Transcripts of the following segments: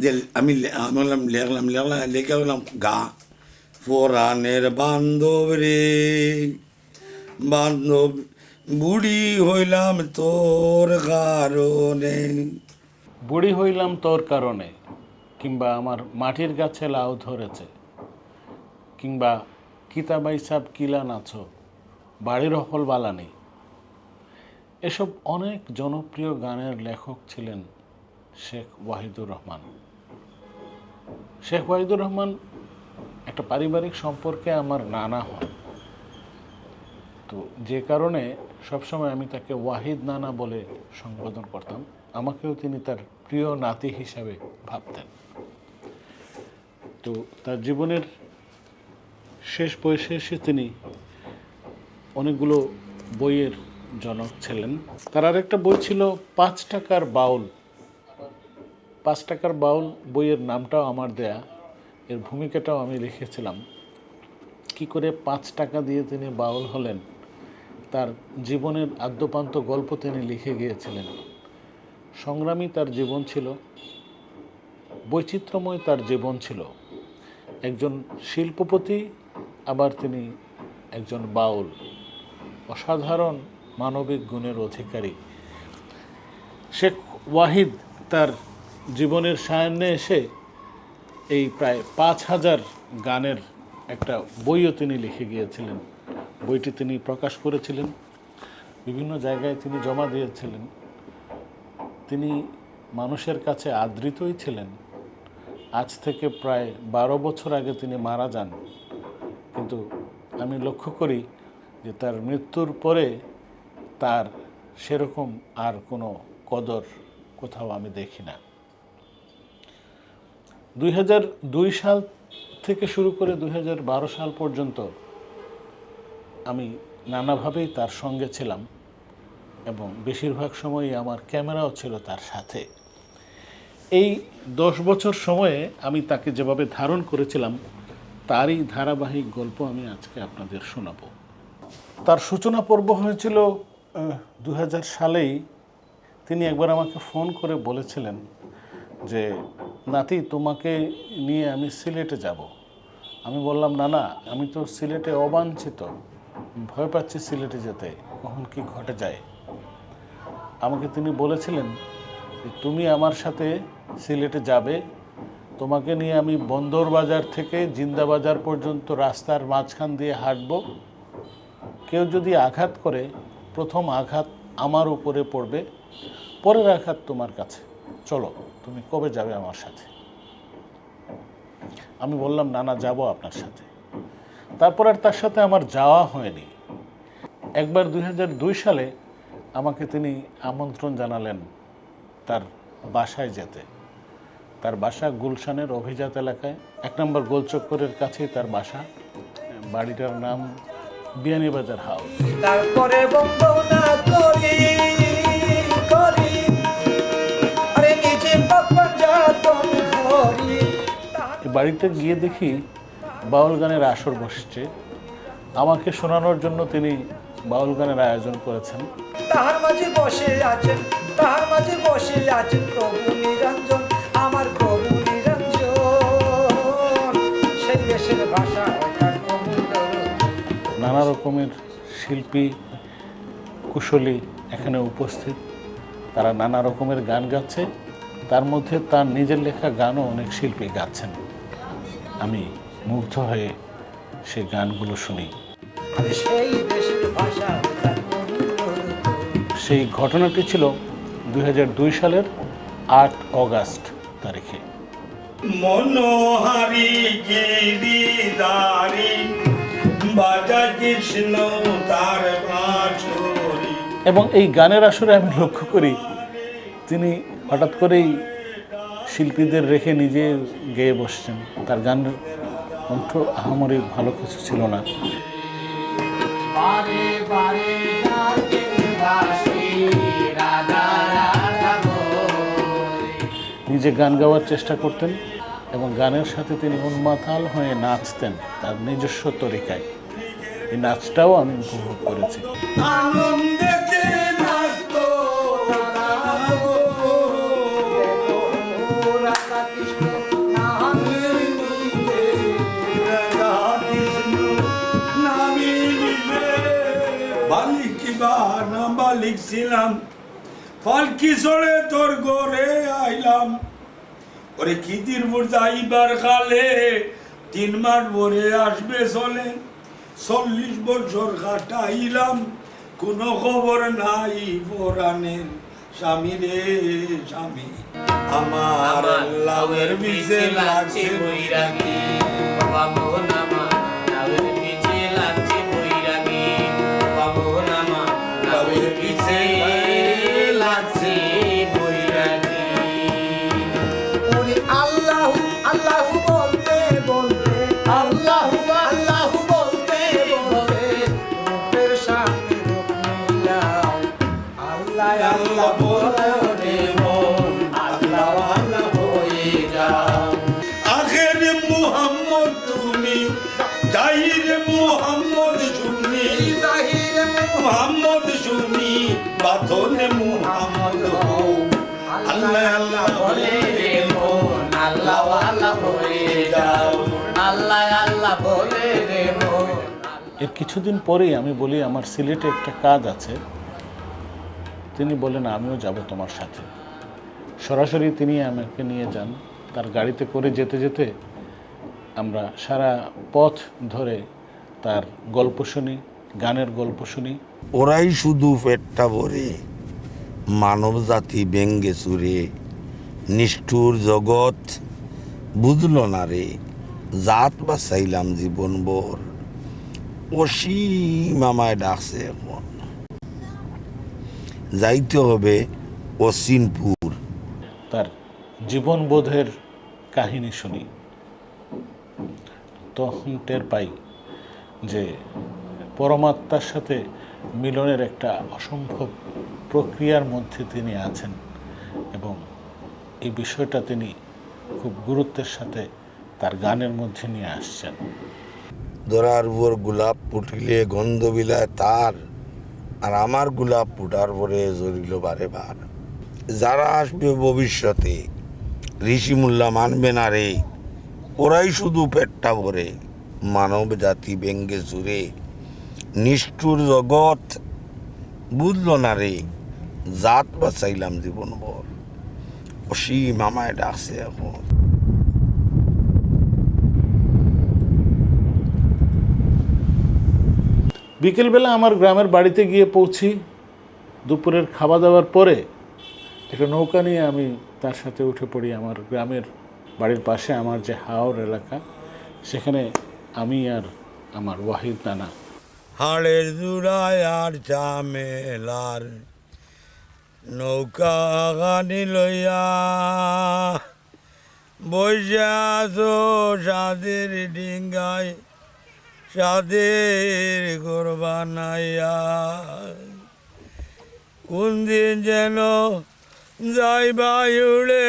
যে আমি বললাম লেখলাম লেখলাম লেখে বললাম গা ফোরানের বান্ধব রে বান্ধব বুড়ি হইলাম তোর কারণে বুড়ি হইলাম তোর কারণে কিংবা আমার মাটির গাছে লাউ ধরেছে কিংবা কিতাবাই সাব কিলা নাছো বাড়ির হল বালা নেই এসব অনেক জনপ্রিয় গানের লেখক ছিলেন শেখ ওয়াহিদুর রহমান শেখ ওয়াহিদুর রহমান একটা পারিবারিক সম্পর্কে আমার নানা হন। তো যে কারণে সবসময় আমি তাকে ওয়াহিদ নানা বলে সম্বোধন করতাম। আমাকেও তিনি তার প্রিয় নাতি হিসাবে ভাবতেন। তো তার জীবনের শেষ বয়সে এসে তিনি অনেকগুলো বইয়ের জনক ছিলেন। তার আরেকটা বই ছিল পাঁচ টাকার বাউল। পাঁচ টাকার বাউল বইয়ের নামটাও আমার দেয়া, এর ভূমিকাটাও আমি লিখেছিলাম। কি করে পাঁচ টাকা দিয়ে তিনি বাউল হলেন, তার জীবনের আদ্যপান্ত গল্প তিনি লিখে গিয়েছিলেন। সংগ্রামী তার জীবন ছিল, বৈচিত্র্যময় তার জীবন ছিল। একজন শিল্পপতি, আবার তিনি একজন বাউল, অসাধারণ মানবিক গুণের অধিকারী। শেখ ওয়াহিদ তার জীবনের সায়ান্নে এসে এই প্রায় পাঁচ হাজার গানের একটা বইও তিনি লিখে গিয়েছিলেন। বইটি তিনি প্রকাশ করেছিলেন। বিভিন্ন জায়গায় তিনি জমা দিয়েছিলেন। তিনি মানুষের কাছে আদৃতই ছিলেন। আজ থেকে প্রায় বারো বছর আগে তিনি মারা যান। কিন্তু আমি লক্ষ্য করি যে তার মৃত্যুর পরে তার সেরকম আর কোনো কদর কোথাও আমি দেখি না। দুই সাল থেকে শুরু করে দুই হাজার বারো সাল পর্যন্ত আমি নানাভাবেই তার সঙ্গে ছিলাম এবং বেশিরভাগ সময়ই আমার ক্যামেরাও ছিল তার সাথে। এই দশ বছর সময়ে আমি তাকে যেভাবে ধারণ করেছিলাম, তারই ধারাবাহিক গল্প আমি আজকে আপনাদের শোনাবো। তার সূচনা পর্ব হয়েছিল দু হাজার সালেই। তিনি একবার আমাকে ফোন করে বলেছিলেন যে নাতি, তোমাকে নিয়ে আমি সিলেটে যাব। আমি বললাম, না না, আমি তো সিলেটে অবাঞ্ছিত। ভয় পাচ্ছি সিলেটে যেতে। কখন কি ঘটে যায়? আমাকে তিনি বলেছিলেন তুমি আমার সাথে সিলেটে যাবে। তোমাকে নিয়ে আমি বন্দর বাজার থেকে জিন্দাবাজার পর্যন্ত রাস্তার মাঝখান দিয়ে হাঁটব। কেউ যদি আঘাত করে, প্রথম আঘাত আমার উপরে পড়বে। পরের আঘাত তোমার কাছে। চলো। তুমি কবে যাবে আমার সাথে? আমি বললাম, না না, যাব আপনার সাথে। তারপর আর তার সাথে আমার যাওয়া হয়নি। একবার দুই হাজার দুই সালে আমাকে তিনি আমন্ত্রণ জানালেন তার বাসায় যেতে। তার বাসা গুলশানের অভিজাত এলাকায়। এক নম্বর গোলচক্করের কাছেই তার বাসা। বাড়িটার নাম বিয়ানীবাজার হাউস। তারপরে করি বাড়িতে গিয়ে দেখি বাউল গানের আসর বসছে। আমাকে শোনানোর জন্য তিনি বাউল গানের আয়োজন করেছেন। তাহার মাঝে বসে আছেন তাহার মাঝে বসে আছেন প্রভু নিরঞ্জন আমার প্রভু নিরঞ্জন। সেই দেশের ভাষা নানা রকমের শিল্পী কুশলী এখানে উপস্থিত। তারা নানা রকমের গান গাচ্ছে। তার মধ্যে তার নিজের লেখা গানও অনেক শিল্পী গাচ্ছেন। আমি মুগ্ধ হয়ে সেই গানগুলো শুনি। সেই ঘটনাটি ছিল দুই হাজার দুই সালের আট অগাস্ট তারিখে। মনোহারি গিরিদারি বাজা কৃষ্ণ তার এবং এই গানের আসরে আমি লক্ষ্য করি তিনি হঠাৎ করেই শিল্পীদের রেখে নিজে গেয়ে বসছেন। তার গানের কণ্ঠ আহামরি ভালো কিছু ছিল না। নিজে গান গাওয়ার চেষ্টা করতেন এবং গানের সাথে তিনি উন্মাতাল হয়ে নাচতেন তার নিজস্ব তরিকায়। এই নাচটাও আমি উপভোগ করেছি। না বালিক ছিলাম ফালকি চড়ে তোর ঘরে আইলাম। ওরে খিদির মোর যাইবার কালে তিন মাস ভরে আসবে চলে। চল্লিশ বছর কাটাইলাম কোনো খবর নাই পরাণের স্বামী রে স্বামী। আমার লাউয়ের বিজে লাগছে বৈরাগী। বামন আমার জাহির মুহাম্মদ মুহাম্মদ মুহাম্মদ হও। আল্লাহ আল্লাহ বলে রে মন আল্লাহ আল্লাহ হয়ে যাও। আল্লাহ আল্লাহ বলে রে মন। এর কিছুদিন পরেই আমি বলি আমার সিলেটে একটা কাজ আছে। তিনি বলেন আমিও যাব তোমার সাথে। সরাসরি তিনি আমাকে নিয়ে যান। তার গাড়িতে করে যেতে যেতে আমরা সারা পথ ধরে তার গল্প শুনি গানের গল্প শুনি। ওরাই শুধু পেটটা ভরে মানব জাতি ব্যঙ্গে চুরে নিষ্ঠুর জগৎ বুঝল না রে জাত বাঁচাইলাম জীবন ভর। অসীম আমায় ডাকছে এখন যাইতে হবে অসীমপুর। তার জীবনবোধের কাহিনী শুনি। তখন টের পাই যে পরমাত্মার সাথে মিলনের একটা অসম্ভব প্রক্রিয়ার মধ্যে তিনি আছেন এবং এই বিষয়টা তিনি খুব গুরুত্বের সাথে তার গানের মধ্যে নিয়ে আসছেন। দরার উপর গোলাপ ফুটিলে গন্ধ বিলায় তার, আর আমার গোলাপ ফুটার পরে জড়িল বারে বার। যারা আসবে ভবিষ্যতে, ঋষি মানবে না রে। ওরাই শুধু পেটটা ভরে মানব জাতি ব্যঙ্গে চুরে নিষ্ঠুর জগৎ বুঝল না রে, জাত বাঁচাইলাম জীবন ভর অসীম আমায় ডাকছে এখন। বিকেলবেলা আমার গ্রামের বাড়িতে গিয়ে পৌঁছি, দুপুরের খাওয়া দাওয়ার পরে, একটা নৌকা নিয়ে আমি তার সাথে উঠে পড়ি আমার গ্রামের বাড়ির পাশে আমার যে হাওর এলাকা, সেখানে আমি আর আমার ওয়াহিদ নানা। হাড়ের জুড়ায় আর চামেলার নৌকা গানি লইয়া আছো সাদের ডিঙ্গায়, সাদের কোরবানাইয়া কোন দিন যেন যাইবা উড়ে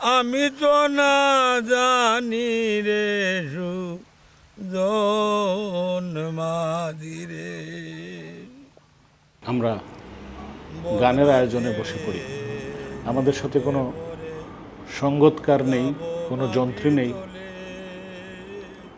আমি তো না জানি রে সু মাদিরে আমরা গানের আয়োজনে বসে পড়ি। আমাদের সাথে কোনো সঙ্গতকার নেই কোনো যন্ত্রী নেই।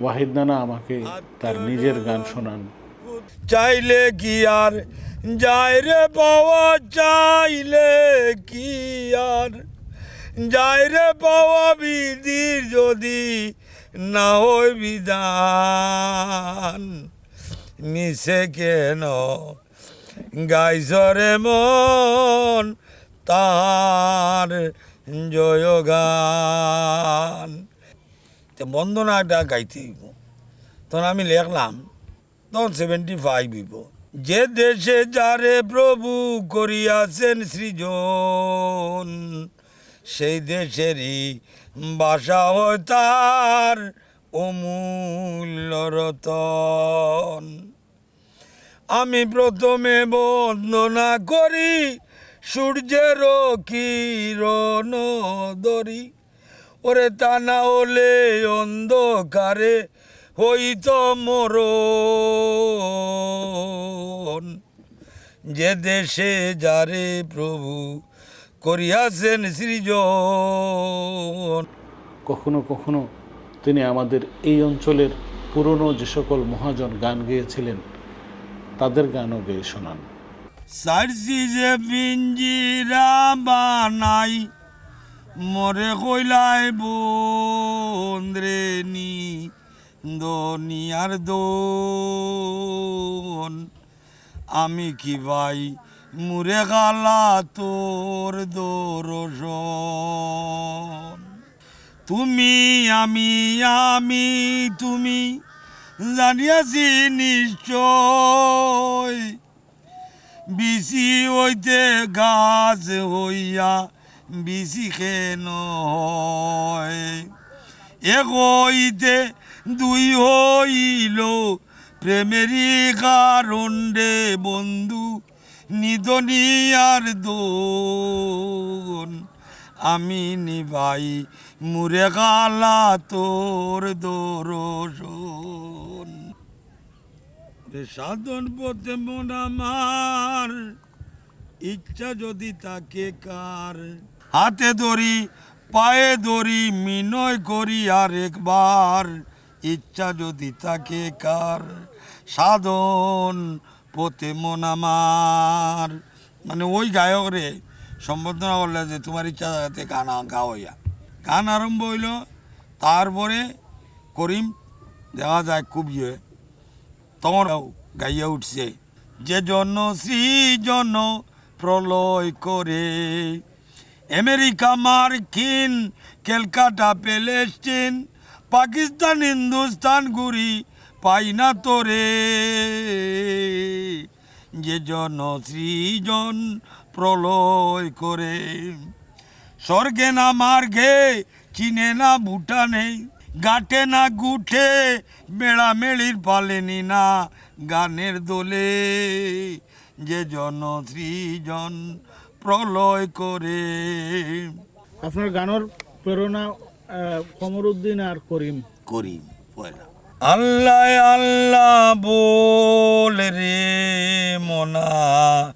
ওয়াহিদ নানা আমাকে তার নিজের গান শোনান। চাইলে কি আর যায় রে পাওয়া চাইলে কি আর? যায় রে পাওয়া বিধির যদি না হয় বিধান। মিশে কেন গাইছরে মন তার জয় গান বন্দনাটা গাইতে হইব। তখন আমি লেখলাম, তখন সেভেন্টি ফাইভ হইব। যে দেশে যারে প্রভু করিয়াছেন সৃজন সেই দেশেরই বাসা তার অমূল্য রতন। আমি প্রথমে বন্দনা করি, সূর্যের কিরণ দরি ওরে তা না হলে অন্ধকারে হইত মর যে দেশে যারে প্রভু করিয়াছেন সৃজন। কখনো কখনো তিনি আমাদের এই অঞ্চলের পুরনো যে সকল মহাজন গান গেয়েছিলেন তাদের গানও গেয়ে শোনান। সারসি যে পিঞ্জিরা বানাই মরে কইলাই বন্দ্রে নি দনিয়ার দোন। আমি কি ভাই মুরে গালা তোর দোরসন তুমি আমি আমি, তুমি জানিয়াছি নিশ্চয় বিচি হইতে গাছ হইয়া বিচি খেন এক হইতে দুই হইল প্রেমেরই কারণ বন্ধু। নিদনিয়ার দোন। আমি নিবাই মুরে গালা তোর দোরসন রে সাধন পথে মন আমার, ইচ্ছা যদি তাকে কার। হাতে ধরি, পায়ে ধরি, মিনয় করি আর একবার ইচ্ছা যদি তাকে কার। সাধন পথে মন আমার। মানে ওই গায়ক রে সম্বোধনা করলে যে তোমার ইচ্ছা যাতে গান গাওয়া। গান আরম্ভ হইল, তারপরে করিম দেখা যায় খুব ইয়ে। তখনও গাইয়া উঠছে, যে জন সৃজন প্রলয় করে, আমেরিকা মার্কিন, ক্যালকাটা প্যালেস্টিন, পাকিস্তান, হিন্দুস্তান ঘুরি পাই না তোরে। যে জন সৃজন প্রলয় করে স্বর্গে না মার্গে চিনে না ভুটানে গাটে না গুঠে মেলা মেড়ামেড়ির পালেনি না গানের দোলে। যে জন সৃজন প্রলয় করে। আপনার গানের প্রেরণা কমরুদ্দিন আর করিম? করিম পয়লা। আল্লাহ আল্লাহ বল রে মনা।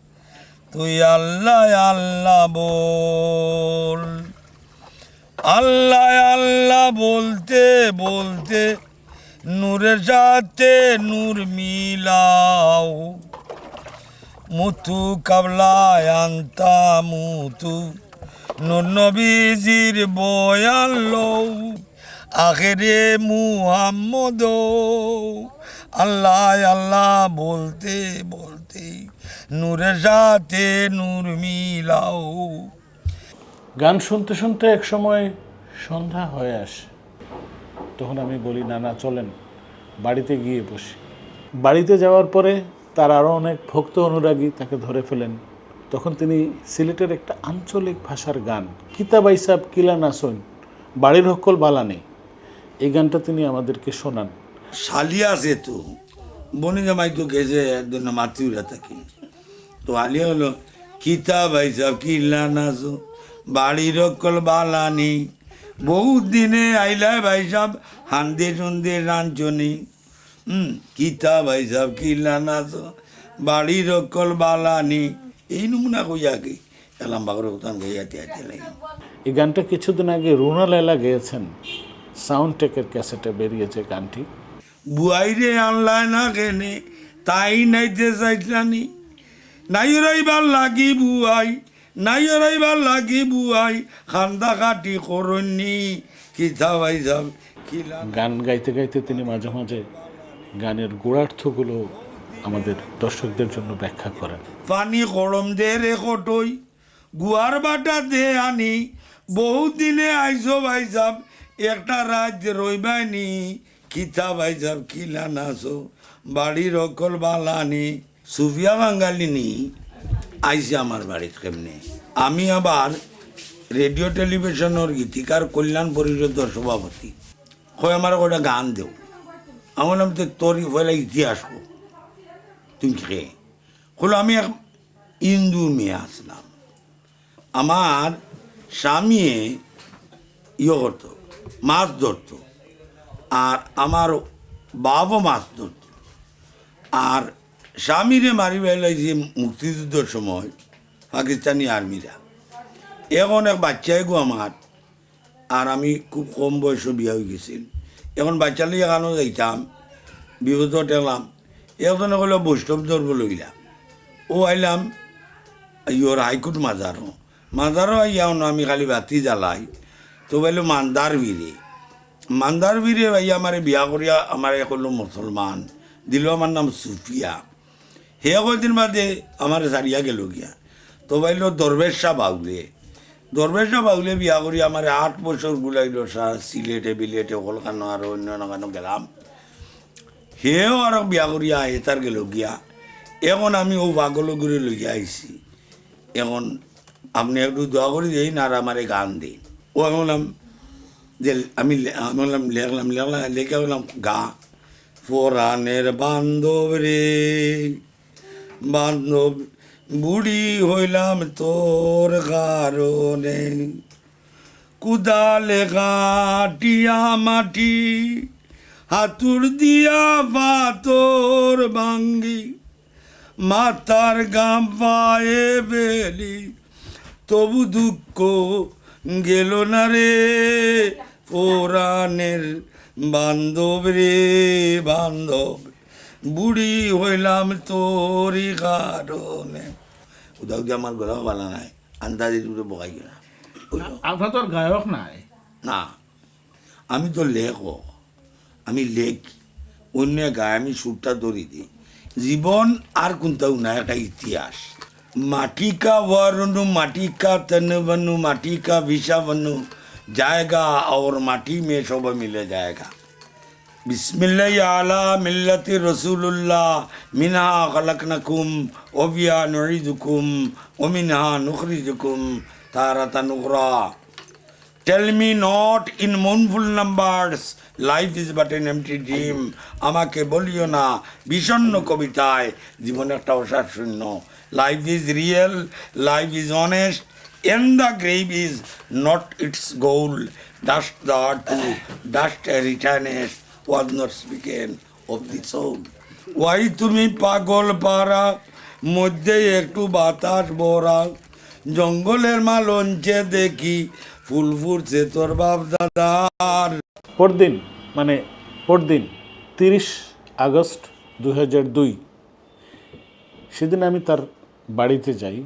তুই আল্লাহ আল্লাহ বল। আল্লাহ আল্লাহ বলতে বলতে নূরের সাথে নূর মিলাও। মুতু কাবলায় আন্তা মুতু নবীজির বয়ান লও। আখেরে মুহাম্মদ আল্লাহ আল্লাহ বলতে বলতে নূরের সাথে নূর মিলাও। গান শুনতে শুনতে এক সময় সন্ধ্যা হয়ে আসে। তখন আমি বলি না না চলেন, বাড়িতে গিয়ে বসি। বাড়িতে যাওয়ার পরে তার আরও অনেক ভক্ত অনুরাগী তাকে ধরে ফেলেন। তখন তিনি সিলেটের একটা আঞ্চলিক ভাষার গান, কিতাবাই সাব কিলা নাসন বাড়ির হকল বালা নেই। এই গানটা তিনি আমাদেরকে শোনান। সালিয়া আছে তো বনি জামাই তো গেছে একজন মাতৃরা থাকি। তো আলিয়া হলো কিতা ভাই সাহ কিল্লা নাচো বাড়ির অকল বালানি বহুত দিনে আইলা ভাই সাহ হান্দে সন্দে রাঞ্চনি হুম কিতা ভাই সাহ কিল্লা নাচো বাড়ির অকল বালানি এই নমুনা কইয়া কি এলাম বাগর উতান এই গানটা কিছুদিন আগে রুনা লাইলা গেয়েছেন। সাউন্ড টেকের ক্যাসেটে বেরিয়েছে গানটি। বুয়াইরে আনলাই না কেনে তাই নাইতে চাইছানি নাই রাইবার লাগি বুয়াই নাই রাইবার লাগি বুয়াই খান্দা কাটি করনি কিতা কিলা গান গাইতে গাইতে তিনি মাঝে মাঝে গানের গোড়ার্থগুলো আমাদের দর্শকদের জন্য ব্যাখ্যা করেন। পানি গরম দে রে কটই গুয়ার বাটা দে আনি বহুত দিনে আইসো ভাই সাব একটা রাত রইবাইনি কিতা ভাই সাব কিলা নাচো বাড়ির অকল বালানি, সুফিয়া বাঙ্গালিনি। আইসে আমার বাড়ির কেমনে? আমি আবার রেডিও টেলিভিশনের গীতিকার কল্যাণ পরিষদের সভাপতি। হয় আমার ওটা গান দেও? আমার নাম তো তোর ফলে ইতিহাস তুমি খেয়ে হলো আমি এক ইন্দু মেয়ে আসলাম। আমার স্বামী ইয়ে করতো মাছ ধরতো। আর আমার বাবা মাছ ধরতো। আর স্বামীরে মারি যে মুক্তিযুদ্ধের সময় পাকিস্তানি আর্মিরা। এখন এক বাচ্চাই গো আমার। আর আমি খুব কম বয়সে বিয়া হয়ে গেছিল। এখন বাচ্চা লিয়ে এখানেও যাইতাম, বিপদ টেলাম একজনে কইল, বৈষ্ণব ধর্ম লইলাম। ও আইলাম, ইয়োর হাইকোর্ট মাজারও মাজারও আইয়াও না আমি খালি বাতি জ্বালাই। তো বলল, মান্দার বীরে। মান্দার বীরে ভাই, আমার বিয়া করিয়া আমার করল মুসলমান। দিল আমার নাম সুফিয়া। হে কয়দিন বাদে আমার সারিয়া গেল গিয়া। তো বাইল দরবেশ বাউলে। দরবেশ বাউলে বিয়া করি আমার আট বছর গুলাইল সার সিলেটে বিলেটে, কলকানো আর অন্য নাগানো গেলাম। হেও আর বিয়া করিয়া আহে তার গেল গিয়া। এখন আমি ও ঘুরে লইয়া আইছি। এখন আপনি একটু দোয়া করে দিন আর আমারে গান দিন। ও বললাম যে আমি আমি বললাম লেখলাম লেখলাম লেখে বললাম গা ফোরানের বান্ধব রে বান্ধব বুড়ি হইলাম তোর কারণে কুদালে গাটিয়া মাটি হাতুর দিয়া পাতর ভাঙ্গি মাতার গাম পায়ে বেলি তবু দুঃখ গেল না রে পুরাণের বান্ধব রে বান্ধব। বুড়ি হইলাম তোরই কারণে। দিয়ে আমার গলা ভালো নাই আন্দাজি দূরে বকাই গেলাম। আপনার তোর গায়ক নাই? না আমি তো লেখক আমি লেখ অন্য গায়ে আমি সুরটা ধরি দিই। জীবন আর কোনটাও না একটা ইতিহাস। માટિકા વરુનું માટિકા તનવનું માટિકા વિષાવનું जाएगा और माटी में शोभ मिले जाएगा बिस्मिल्ल आला मिलत रसूलुल्ला मिनहा खलकनकुम ओबिया नुरीदुकुम ओमिनहा नुखरीजुकुम तारा Tanura tell me not in mournful numbers life is but an empty dream আমাকে বলিও না। বিষণ্ণ কবিতায় জীবন একটা অসার শূন্য। Life is real life is earnest and the grave is not its goal dust the to dust returnest was not spoken of the soul why তুমি পাগল পাড়া মধ্যে একটু বাতাস ভরা। জঙ্গলের মাল অঞ্চে দেখি ফুল যে তোর বাপ দাদার পরদিন মানে পরদিন, তিরিশ আগস্ট দু হাজার দুই, সেদিন আমি তার বাড়িতে যাই।